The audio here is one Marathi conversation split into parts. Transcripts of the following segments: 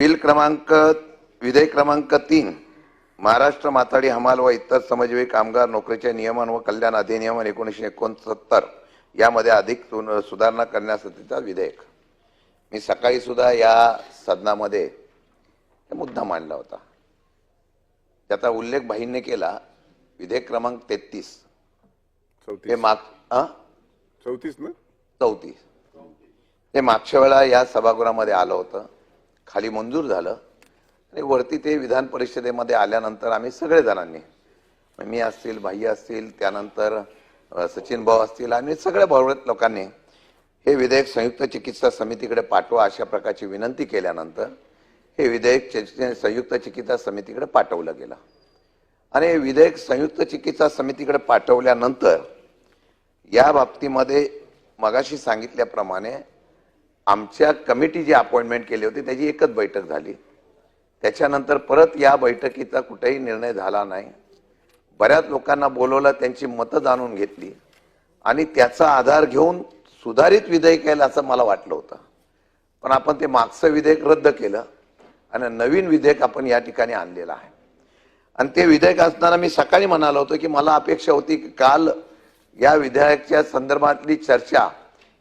बिल क्रमांक विधेयक क्रमांक तीन महाराष्ट्र माथाडी हमाल व इतर श्रमजीवी कामगार नोकरीचे नियमन व कल्याण अधिनियम एकोणीसशे एकोणसत्तर यामध्ये अधिक सुधारणा करण्यासाठीचा विधेयक. मी सकाळी सुद्धा या सदनामध्ये मुद्दा मांडला होता. त्याचा उल्लेख भाईंनी केला विधेयक क्रमांक तेहतीस. हे माग? चौतीस ना? चौतीस. ते मागच्या वेळा या सभागृहामध्ये आलं होतं. खाली मंजूर झालं. आणि वरती ते विधान परिषदेमध्ये आल्यानंतर आम्ही सगळे जणांनी मी असतील भाई असतील त्यानंतर सचिन भाऊ असतील आणि सगळ्या भावत लोकांनी हे विधेयक संयुक्त चिकित्सा समितीकडे पाठवा अशा प्रकारची विनंती केल्यानंतर हे विधेयक संयुक्त चिकित्सा समितीकडे पाठवलं गेलं. आणि हे विधेयक संयुक्त चिकित्सा समितीकडे पाठवल्यानंतर या बाबतीमध्ये मगाशी सांगितल्याप्रमाणे आमच्या कमिटी जी अपॉइंटमेंट केली होती त्याची एकच बैठक झाली. त्याच्यानंतर परत या बैठकीचा कुठेही निर्णय झाला नाही. बऱ्याच लोकांना बोलवलं त्यांची मतं जाणून घेतली. आणि त्याचा आधार घेऊन सुधारित विधेयक येईल असं मला वाटलं होतं. पण आपण ते मागचं विधेयक रद्द केलं आणि नवीन विधेयक आपण या ठिकाणी आणलेलं आहे. आणि ते विधेयक असताना मी सकाळी म्हणालो होतो की मला अपेक्षा होती की काल या विधेयकाच्या संदर्भातली चर्चा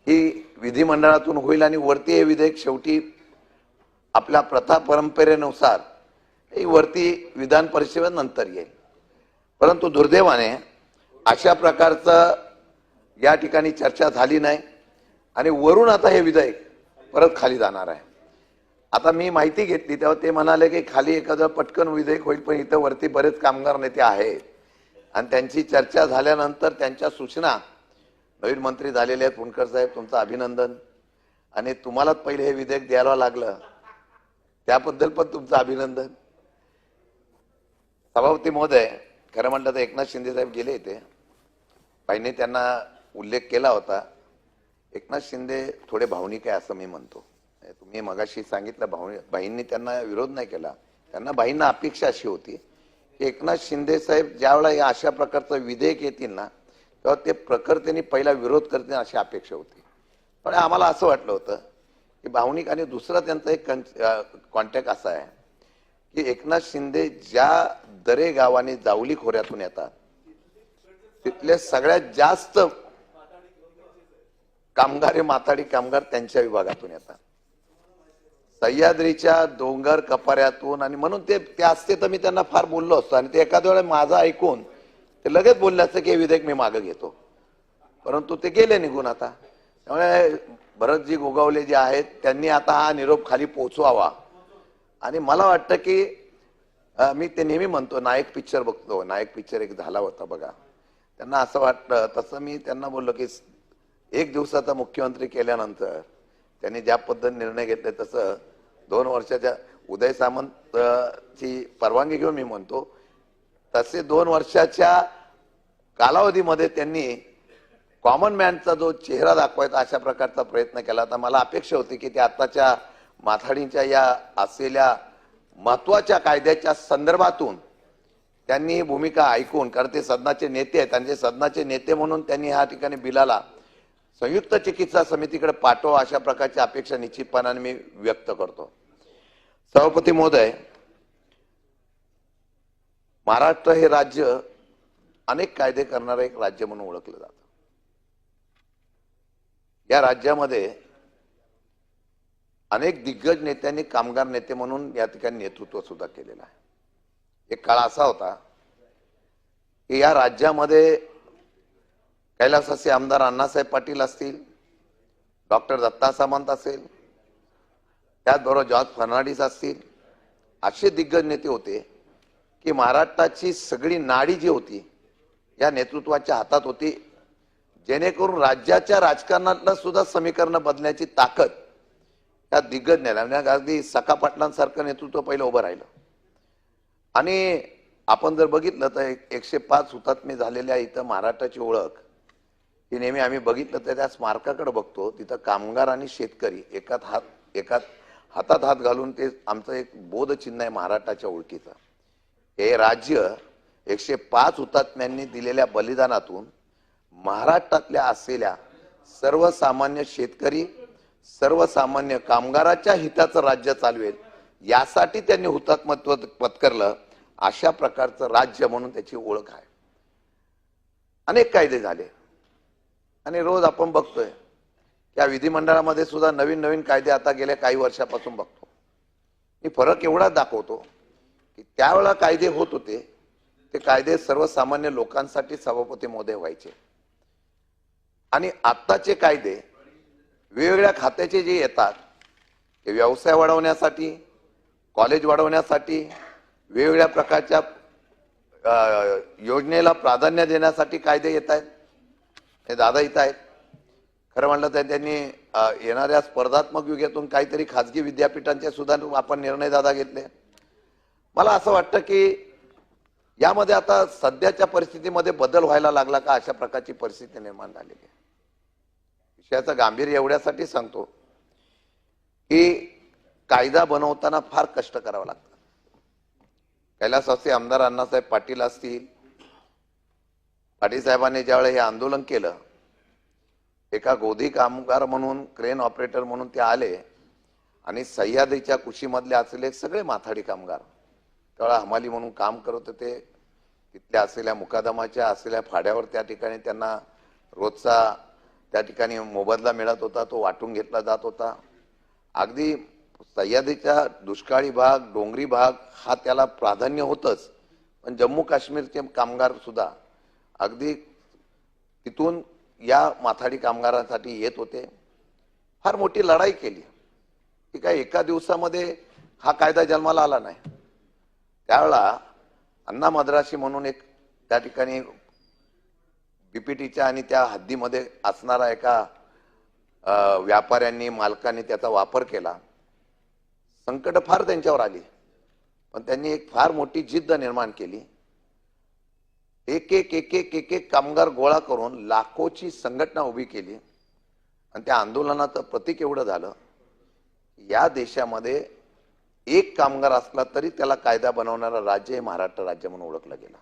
ही विधिमंडळातून होईल आणि वरती हे विधेयक शेवटी आपल्या प्रथा परंपरेनुसार ही वरती विधान परिषदेनंतर येईल. परंतु दुर्दैवाने अशा प्रकारचं या ठिकाणी चर्चा झाली नाही आणि वरून आता हे विधेयक परत खाली जाणार आहे. आता मी माहिती घेतली तेव्हा ते म्हणाले की खाली एखादं पटकन विधेयक होईल पण इथं वरती बरेच कामगार नेते आहेत. आणि त्यांची चर्चा झाल्यानंतर त्यांच्या सूचना नवीन मंत्री झालेले आहेत पुणकर साहेब तुमचं अभिनंदन. आणि तुम्हालाच पहिले हे विधेयक द्यायला लागलं त्याबद्दल पण तुमचं अभिनंदन. सभापती महोदय खरं म्हटलं तर एकनाथ शिंदे साहेब गेले इथे. बाईंनी त्यांना उल्लेख केला होता. एकनाथ शिंदे थोडे भावनिक आहे असं मी म्हणतो. तुम्ही मगाशी सांगितलं भाऊ बाईंनी त्यांना विरोध नाही केला. त्यांना बाईंना अपेक्षा अशी होती की एकनाथ शिंदे साहेब ज्यावेळेला या अशा प्रकारचं विधेयक येतील ना तेव्हा ते प्रकर्त्यांनी पहिला विरोध करतील अशी अपेक्षा होती. पण आम्हाला असं वाटलं होतं की भावनिक आणि दुसरा त्यांचा एक कॉन्टॅक्ट असा आहे की एकनाथ शिंदे ज्या दरे गावाने जावली खोऱ्यातून येतात तिथले सगळ्यात जास्त कामगार हे माथाडी कामगार त्यांच्या विभागातून येतात. सह्याद्रीच्या डोंगर कपाऱ्यातून आणि म्हणून ते ते असते तर मी त्यांना फार बोललो असतो आणि ते एखाद्या वेळेला माझं ऐकून ते लगेच बोलले असतं की हे विधेयक मी मागं घेतो. परंतु ते गेले निघून आता. त्यामुळे भरतजी गोगावले जे आहेत त्यांनी आता हा निरोप खाली पोचवावा. आणि मला वाटतं की मी ते नेहमी म्हणतो नायक पिक्चर बघतो. नायक पिक्चर एक झाला होता बघा. त्यांना असं वाटलं तसं मी त्यांना बोललो की एक दिवसाचा मुख्यमंत्री केल्यानंतर त्यांनी ज्या पद्धतीने निर्णय घेतले तसं दोन वर्षाच्या उदय सामंतची परवानगी घेऊन मी म्हणतो तसे दोन वर्षाच्या कालावधीमध्ये त्यांनी कॉमन मॅनचा जो चेहरा दाखवायचा अशा प्रकारचा प्रयत्न केला. तर मला अपेक्षा होती की ते आताच्या माथाडींच्या या असलेल्या महत्त्वाच्या कायद्याच्या संदर्भातून त्यांनी ही भूमिका ऐकून कारण ते सदनाचे नेते आहेत त्यांचे सदनाचे नेते म्हणून त्यांनी ह्या ठिकाणी बिलाला संयुक्त चिकित्सा समितीकडे पाठवा अशा प्रकारची अपेक्षा निश्चितपणाने मी व्यक्त करतो. सभापती महोदय महाराष्ट्र हे राज्य अनेक कायदे करणारं एक राज्य म्हणून ओळखलं जातं. या राज्यामध्ये अनेक दिग्गज नेत्यांनी कामगार नेते म्हणून या ठिकाणी नेतृत्व सुद्धा केलेलं आहे. एक काळ असा होता की या राज्यामध्ये कैलासाचे आमदार अण्णासाहेब पाटील असतील डॉक्टर दत्ता सामंत असेल त्याचबरोबर जॉर्ज फर्नांडिस असतील असे दिग्गज नेते होते की महाराष्ट्राची सगळी नाडी जी होती या नेतृत्वाच्या हातात होती. जेणेकरून राज्याच्या राजकारणातलं सुद्धा समीकरण बदलण्याची ताकद या दिग्गज नेत्या म्हणजे अगदी सखा पाटलांसारखं नेतृत्व पहिलं उभं राहिलं. आणि आपण जर बघितलं तर एक- एकशे पाच हुतात्मे झालेल्या इथं महाराष्ट्राची ओळख ही नेहमी आम्ही बघितलं तर त्या स्मारकाकडे बघतो. तिथं कामगार आणि शेतकरी एकात हात एकात हातात हात घालून ते आमचं एक बोधचिन्ह आहे महाराष्ट्राच्या ओळखीचं. हे राज्य एकशे पाच हुतात्म्यांनी दिलेल्या बलिदानातून महाराष्ट्रातल्या असलेल्या सर्वसामान्य शेतकरी सर्वसामान्य कामगाराच्या हिताचं राज्य चालवेल यासाठी त्यांनी हुतात्मत्व पत्करलं अशा प्रकारचं राज्य म्हणून त्याची ओळख आहे. अनेक कायदे झाले. आणि रोज आपण बघतोय या विधिमंडळामध्ये सुद्धा नवीन नवीन कायदे आता गेल्या काही वर्षापासून बघतो. मी फरक एवढाच दाखवतो की त्यावेळा कायदे होत होते ते कायदे सर्वसामान्य लोकांसाठी सभापती मोदय व्हायचे. आणि आत्ताचे कायदे वेगवेगळ्या खात्याचे जे येतात ते व्यवसाय वाढवण्यासाठी कॉलेज वाढवण्यासाठी वेगवेगळ्या प्रकारच्या योजनेला प्राधान्य देण्यासाठी कायदे येत आहेत. हे दादा इथं आहेत. खरं म्हणलं तर त्यांनी येणाऱ्या स्पर्धात्मक युगातून काहीतरी खाजगी विद्यापीठांचे सुद्धा आपण निर्णय दादा घेतले. मला असं वाटतं की यामध्ये आता सध्याच्या परिस्थितीमध्ये बदल व्हायला लागला का अशा प्रकारची परिस्थिती निर्माण झालेली आहे. विषयाचं गांभीर्य एवढ्यासाठी सांगतो की कायदा बनवताना फार कष्ट करावं लागतं. असते आमदार अण्णासाहेब पाटील असतील पाटील साहेबांनी ज्यावेळेला हे आंदोलन केलं एका गोधी कामगार म्हणून क्रेन ऑपरेटर म्हणून ते आले आणि सह्याद्रीच्या कुशीमधले असलेले सगळे माथाडी कामगार त्यावेळेला हमाली म्हणून काम करत होते. तिथल्या असलेल्या मुकादमाच्या असलेल्या फाड्यावर त्या ठिकाणी त्यांना रोजचा त्या ठिकाणी मोबदला मिळत होता तो वाटून घेतला जात होता. अगदी सह्याद्रीचा दुष्काळी भाग डोंगरी भाग हा त्याला प्राधान्य होतंच. पण जम्मू काश्मीरचे कामगार सुद्धा अगदी तिथून या माथाडी कामगारांसाठी येत होते. फार मोठी लढाई केली. की काय एका दिवसामध्ये हा कायदा जन्माला आला नाही. त्यावेळा अण्णा मद्रासी म्हणून एक त्या ठिकाणी बीपीटीच्या आणि त्या हद्दीमध्ये असणारा एका व्यापाऱ्यांनी मालकांनी त्याचा वापर केला. संकट फार त्यांच्यावर आली. पण त्यांनी एक फार मोठी जिद्द निर्माण केली. एक एक एक एक एक एक कामगार गोळा करून लाखोची संघटना उभी केली. आणि त्या आंदोलनाचं प्रतीक एवढं झालं. या देशामध्ये एक कामगार असला तरी त्याला कायदा बनवणारा राज्य हे महाराष्ट्र राज्य म्हणून ओळखलं गेलं.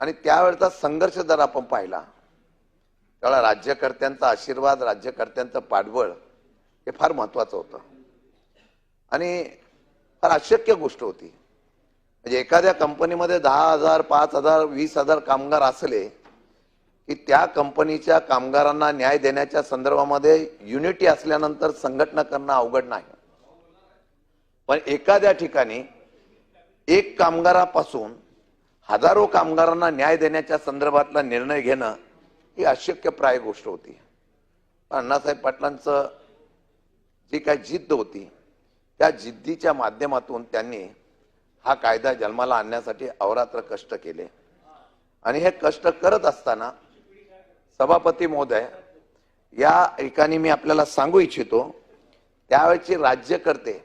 आणि त्यावेळचा संघर्ष जर आपण पाहिला त्याला राज्यकर्त्यांचा आशीर्वाद राज्यकर्त्यांचं पाठबळ हे फार महत्वाचं होतं. आणि फार अशक्य गोष्ट होती. म्हणजे एखाद्या कंपनीमध्ये दहा हजार पाच हजार वीस हजार कामगार असले की त्या कंपनीच्या कामगारांना न्याय देण्याच्या संदर्भामध्ये युनिटी असल्यानंतर संघटना करणं अवघड नाही. पण एखाद्या ठिकाणी एक कामगारापासून हजारो कामगारांना न्याय देण्याच्या संदर्भातला निर्णय घेणं ही अशक्यप्राय गोष्ट होती. अण्णासाहेब पाटलांचं जी काय जिद्द होती त्या जिद्दीच्या माध्यमातून त्यांनी हा कायदा जन्माला आणण्यासाठी अवरात्र कष्ट केले. आणि हे कष्ट करत असताना सभापती महोदय या ठिकाणी मी आपल्याला सांगू इच्छितो त्यावेळेचे राज्यकर्ते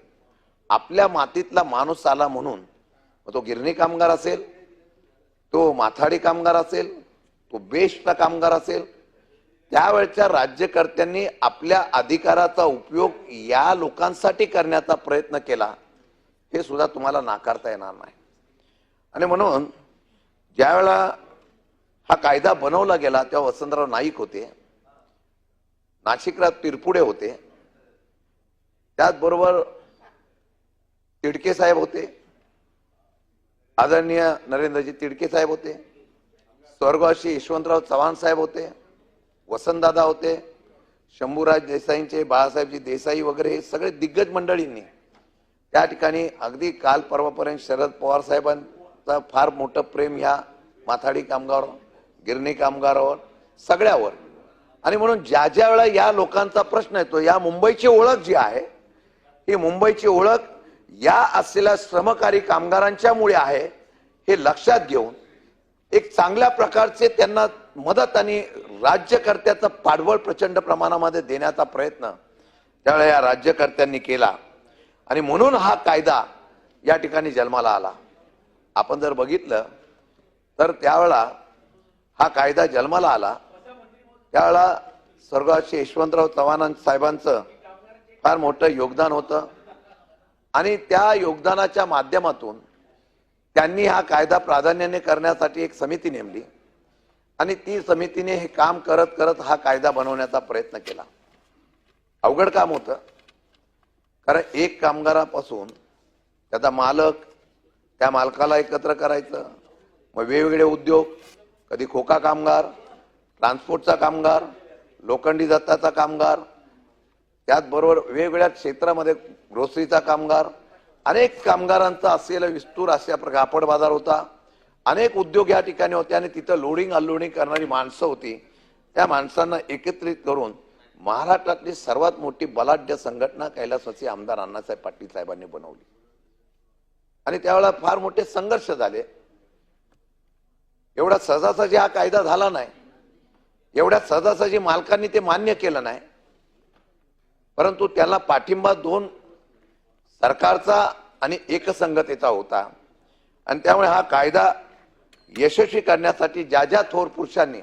आपल्या मातीतला माणूस आला म्हणून तो गिरणी कामगार असेल तो माथाडी कामगार असेल तो बेस्टचा कामगार असेल त्यावेळच्या राज्यकर्त्यांनी आपल्या अधिकाराचा उपयोग या लोकांसाठी करण्याचा प्रयत्न केला हे सुद्धा तुम्हाला नाकारता येणार नाही. आणि म्हणून ज्यावेळा हा कायदा बनवला गेला तेव्हा वसंतराव नाईक होते नाशिकराव तिरपुडे होते त्याचबरोबर तिडके साहेब होते. आदरणीय नरेंद्रजी तिडके साहेब होते. स्वर्गवासी यशवंतराव चव्हाण साहेब होते. वसंतदादा होते. शंभूराज देसाईंचे बाळासाहेबजी देसाई वगैरे हे सगळे दिग्गज मंडळींनी त्या ठिकाणी अगदी काल परवापर्यंत शरद पवार साहेबांचं फार मोठं प्रेम ह्या माथाडी कामगार गिरणी कामगारावर सगळ्यावर. आणि म्हणून ज्या ज्या वेळा या लोकांचा प्रश्न येतो या मुंबईची ओळख जी आहे ही मुंबईची ओळख या असलेल्या श्रमकारी कामगारांच्यामुळे आहे हे लक्षात घेऊन एक चांगल्या प्रकारचे त्यांना मदत आणि राज्यकर्त्याचं पाठबळ प्रचंड प्रमाणामध्ये देण्याचा प्रयत्न त्यावेळेला या राज्यकर्त्यांनी केला. आणि म्हणून हा कायदा या ठिकाणी जन्माला आला. आपण जर बघितलं तर त्यावेळा हा कायदा जन्माला आला. त्यावेळा स्वर्गाचे यशवंतराव चव्हाण साहेबांचं फार मोठं योगदान होतं. आणि त्या योगदानाच्या माध्यमातून त्यांनी हा कायदा प्राधान्याने करण्यासाठी एक समिती नेमली. आणि ती समितीने हे काम करत करत हा कायदा बनवण्याचा प्रयत्न केला. अवघड काम होतं. कारण एक कामगारापासून त्याचा मालक त्या मालकाला एकत्र करायचं मग वेगवेगळे उद्योग कधी खोका कामगार ट्रान्सपोर्टचा कामगार लोखंडी दत्ताचा कामगार त्याचबरोबर वेगवेगळ्या क्षेत्रामध्ये ग्रोसरीचा कामगार अनेक कामगारांचा असलेला विस्तूर अशा प्रकार कापड बाजार होता. अनेक उद्योग या ठिकाणी होते आणि तिथं लोडिंग अनलोडिंग करणारी माणसं होती. त्या माणसांना एकत्रित करून महाराष्ट्रातली सर्वात मोठी बलाढ्य संघटना कैलासवासी आमदार अण्णासाहेब पाटील साहेबांनी बनवली. आणि त्यावेळेला फार मोठे संघर्ष झाले. एवढा सहजासहजी हा कायदा झाला नाही. एवढ्या सहजासहजी मालकांनी ते मान्य केलं नाही. परंतु त्याला पाठिंबा दोन सरकारचा आणि एकसंगतेचा होता. आणि त्यामुळे हा कायदा यशस्वी करण्यासाठी ज्या ज्या थोर पुरुषांनी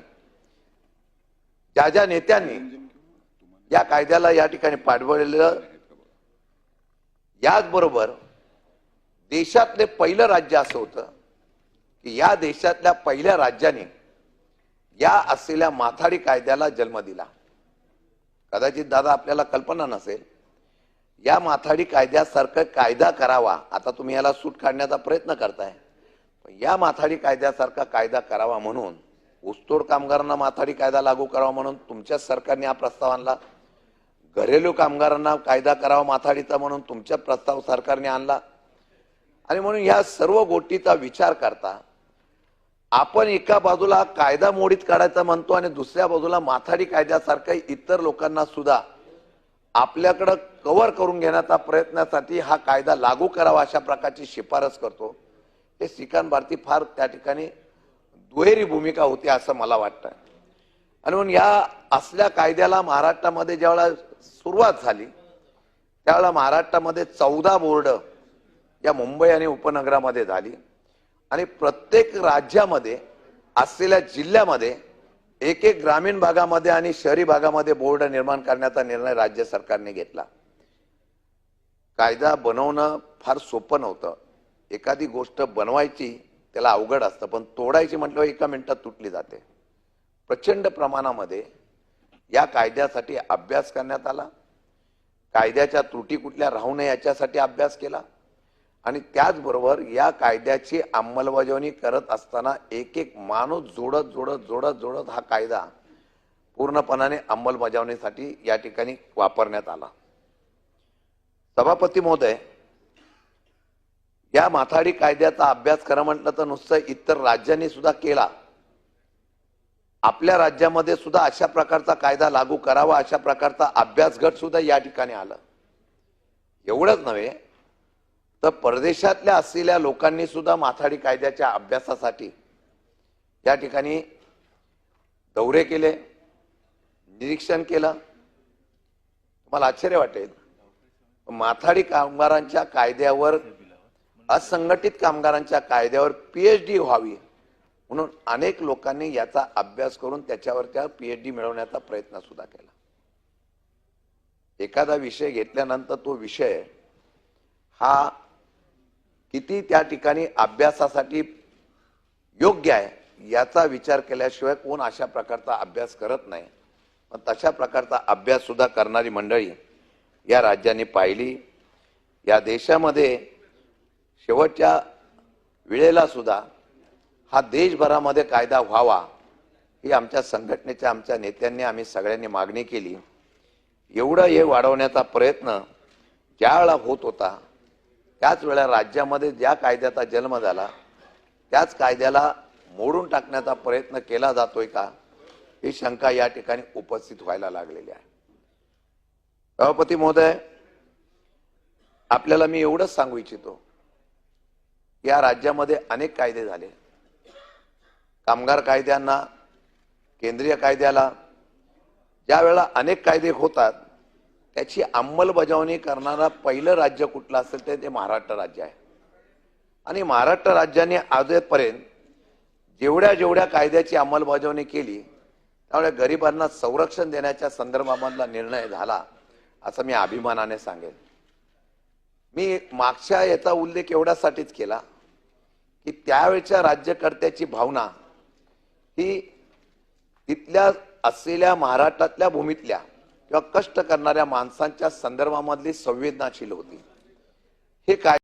ज्या ज्या नेत्यांनी या कायद्याला या ठिकाणी पाठवलेलं याचबरोबर देशातले पहिलं राज्य असं होतं की या देशातल्या पहिल्या राज्याने या असलेल्या माथाडी कायद्याला जन्म दिला. कदाचित दादा आपल्याला कल्पना नसेल या माथाडी कायद्यासारखं कायदा करावा. आता तुम्ही याला सूट काढण्याचा प्रयत्न करताय. या माथाडी कायद्यासारखा कायदा करावा म्हणून ऊसतोड कामगारांना माथाडी कायदा लागू करावा म्हणून तुमच्या सरकारने हा प्रस्ताव आणला घरेलू कामगारांना कायदा करावा माथाडीचा म्हणून तुमच्या प्रस्ताव सरकारने आणला. आणि म्हणून या सर्व गोष्टीचा विचार करता आपण एका बाजूला कायदा मोडीत काढायचा म्हणतो आणि दुसऱ्या बाजूला माथाडी कायद्यासारख्या इतर लोकांना सुद्धा आपल्याकडं कव्हर करून घेण्याचा प्रयत्नासाठी हा कायदा लागू करावा अशा प्रकारची शिफारस करतो. हे श्रीकांत भारती फार त्या ठिकाणी दुहेरी भूमिका होती असं मला वाटतं. आणि म्हणून या असल्या कायद्याला महाराष्ट्रामध्ये ज्यावेळेला सुरुवात झाली त्यावेळेला महाराष्ट्रामध्ये चौदा बोर्ड या मुंबई आणि उपनगरामध्ये झाली. आणि प्रत्येक राज्यामध्ये असलेल्या जिल्ह्यामध्ये एक एक ग्रामीण भागामध्ये आणि शहरी भागामध्ये बोर्ड निर्माण करण्याचा निर्णय राज्य सरकारने घेतला. कायदा बनवणं फार सोपं नव्हतं. एखादी गोष्ट बनवायची त्याला अवघड असतं पण तोडायची म्हटल्यावर एका मिनिटात तुटली जाते. प्रचंड प्रमाणामध्ये या कायद्यासाठी अभ्यास करण्यात आला. कायद्याच्या त्रुटी कुठल्या राहू नये याच्यासाठी अभ्यास केला. आणि त्याचबरोबर या कायद्याची अंमलबजावणी करत असताना एक एक माणूस जोडत जोडत जोडत जोडत हा कायदा पूर्णपणाने अंमलबजावणीसाठी या ठिकाणी वापरण्यात आला. सभापती महोदय या माथाडी कायद्याचा अभ्यास खरं म्हटलं तर नुसतं इतर राज्यांनी सुद्धा केला. आपल्या राज्यामध्ये सुद्धा अशा प्रकारचा कायदा लागू करावा अशा प्रकारचा अभ्यास गट सुद्धा या ठिकाणी आलं. एवढंच नव्हे तर परदेशातल्या असलेल्या लोकांनी सुद्धा माथाडी कायद्याच्या अभ्यासासाठी या ठिकाणी दौरे केले निरीक्षण केलं. तुम्हाला आश्चर्य वाटेल. माथाडी कामगारांच्या कायद्यावर असंघटित कामगारांच्या कायद्यावर पीएचडी व्हावी म्हणून अनेक लोकांनी याचा अभ्यास करून त्याच्यावरच्या पीएचडी मिळवण्याचा प्रयत्न सुद्धा केला. एखादा विषय घेतल्यानंतर तो विषय हा किती त्या ठिकाणी अभ्यासासाठी योग्य आहे याचा विचार केल्याशिवाय कोण अशा प्रकारचा अभ्यास करत नाही. पण तशा प्रकारचा अभ्याससुद्धा करणारी मंडळी या राज्याने पाहिली. या देशामध्ये शेवटच्या वेळेला सुद्धा हा देशभरामध्ये कायदा व्हावा ही आमच्या संघटनेच्या आमच्या नेत्यांनी आम्ही सगळ्यांनी मागणी केली. एवढं हे वाढवण्याचा प्रयत्न ज्या वेळेला होत होता त्याच वेळा राज्यामध्ये ज्या कायद्याचा जन्म झाला त्याच कायद्याला मोडून टाकण्याचा प्रयत्न केला जातोय का? ही शंका या ठिकाणी उपस्थित व्हायला लागलेली आहे. सभापती महोदय आपल्याला मी एवढंच सांगू इच्छितो या राज्यामध्ये अनेक कायदे झाले. कामगार कायद्यांना केंद्रीय कायद्याला ज्या वेळेला अनेक कायदे होतात त्याची अंमलबजावणी करणारा पहिलं राज्य कुठलं असेल तर ते महाराष्ट्र राज्य आहे. आणि महाराष्ट्र राज्याने आजपर्यंत जेवढ्या जेवढ्या कायद्याची अंमलबजावणी केली त्यामुळे गरिबांना संरक्षण देण्याच्या संदर्भामधला निर्णय झाला असं मी अभिमानाने सांगेन. मी मागच्या याचा उल्लेख एवढ्यासाठीच केला की त्यावेळच्या राज्यकर्त्याची भावना ही तिथल्या असलेल्या महाराष्ट्रातल्या भूमीतल्या किंवा कष्ट करणाऱ्या माणसांच्या संदर्भामधली संवेदनाशील होती. हे काय